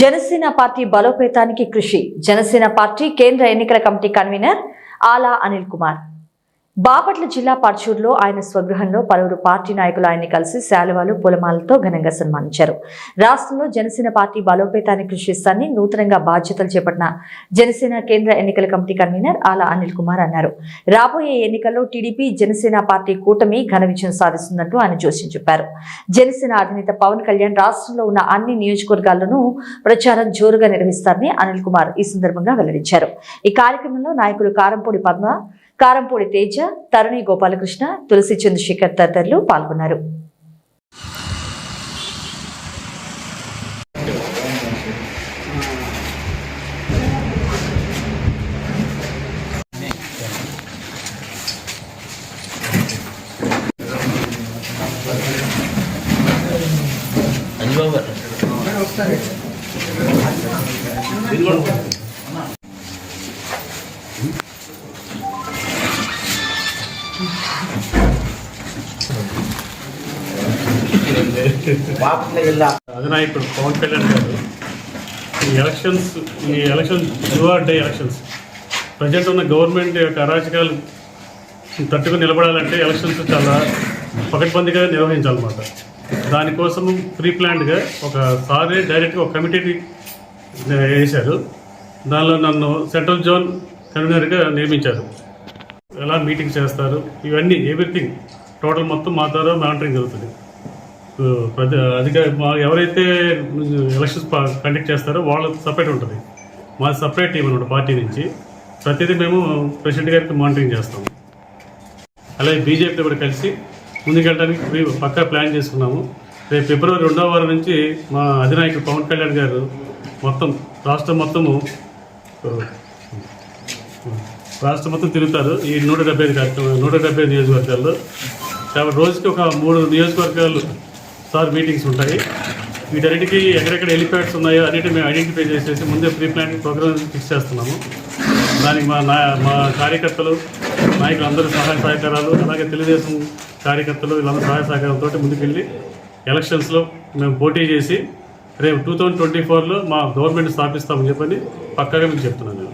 Janasena party బలోపేతానికి కృషి. Janasena party కేంద్ర ఎన్నికల కమిటీ కన్వీనర్ ఆలా అనిల్ కుమార్. బాపట్ల జిల్లా పర్చూరులో ఆయన స్వగృహంలో పలువురు పార్టీ నాయకులు ఆయన్ని కలిసి శాలువాలు పూలమాలతో ఘనంగా సన్మానించారు. రాష్ట్రంలో జనసేన పార్టీ బలోపేతానికి కృషి చేస్తానని నూతనంగా బాధ్యతలు చేపట్టిన జనసేన కేంద్ర ఎన్నికల కమిటీ కన్వీనర్ ఆలా అనిల్ కుమార్ అన్నారు. రాబోయే ఎన్నికల్లో టీడీపీ జనసేన పార్టీ కూటమి ఘన విజయం సాధిస్తుందంటూ ఆయన జోస్యం చెప్పారు. జనసేన అధినేత పవన్ కళ్యాణ్ రాష్ట్రంలో ఉన్న అన్ని నియోజకవర్గాల్లోనూ ప్రచారం జోరుగా నిర్వహిస్తారని అనిల్ కుమార్ ఈ సందర్భంగా వెల్లడించారు. ఈ కార్యక్రమంలో నాయకులు కారంపూడి పద్మ కారంపూడి తేజ తరుణి గోపాలకృష్ణ తులసి చంద్రశేఖర్ తదితరులు పాల్గొన్నారు. అంజబాబు కూడా అధినాయకుడు పవన్ కళ్యాణ్ గారు ఈ ఎలక్షన్స్ ఈ ఎలక్షన్ డే ఎలక్షన్స్ ప్రజెంట్ ఉన్న గవర్నమెంట్ యొక్క అరాచకాలు తట్టుకు నిలబడాలంటే ఎలక్షన్స్ చాలా పకడ్బందీగా నిర్వహించాలన్నమాట. దానికోసం ప్రీ ప్లాన్డ్గా ఒక సారే డైరెక్ట్గా ఒక కమిటీని వేశారు. దానిలో నన్ను సెంట్రల్ జోన్ కన్వీనర్గా నియమించారు. ఎలా మీటింగ్ చేస్తారు? ఇవన్నీ ఎవ్రీథింగ్ టోటల్ మొత్తం మా ద్వారా మానిటరింగ్ జరుగుతుంది. ప్రతి అధిక ఎవరైతే ఎలక్షన్స్ కండక్ట్ చేస్తారో వాళ్ళకి సపరేట్ ఉంటుంది. మా సపరేట్ టీం అనమాట పార్టీ నుంచి. ప్రతిదీ మేము ప్రెసిడెంట్ గారికి మానిటరింగ్ చేస్తాము. అలాగే బీజేపీతో కూడా కలిసి ముందుకెళ్ళడానికి ప్రీ- పక్కా ప్లాన్ చేసుకున్నాము. రేపు ఫిబ్రవరి రెండవ వారం నుంచి మా అధినాయకుడు పవన్ కళ్యాణ్ గారు మొత్తం రాష్ట్రం మొత్తము రాష్ట్రం మొత్తం తిరుగుతారు ఈ నూట డెబ్బై ఐదు కార్యక్రమం నూట డెబ్బై ఐదు నియోజకవర్గాల్లో. కాబట్టి రోజుకి ఒక మూడు నియోజకవర్గాలు సార్ మీటింగ్స్ ఉంటాయి. వీటన్నిటికీ ఎక్కడెక్కడ హెలిప్యాడ్స్ ఉన్నాయో అన్నిటి మేము ఐడెంటిఫై చేసేసి ముందే ప్రీ ప్లానింగ్ ప్రోగ్రామ్ ఫిక్స్ చేస్తున్నాము. దానికి మా నా మా కార్యకర్తలు నాయకులు అందరూ సహాయ సహకారాలు అలాగే తెలుగుదేశం కార్యకర్తలు వీళ్ళందరూ సహాయ సహకారంతో ముందుకెళ్ళి ఎలక్షన్స్లో మేము పోటీ చేసి రేపు టూ థౌజండ్ ట్వంటీ ఫోర్లో మా గవర్నమెంట్ స్థాపిస్తామని చెప్పని పక్కాగా మీకు చెప్తున్నాను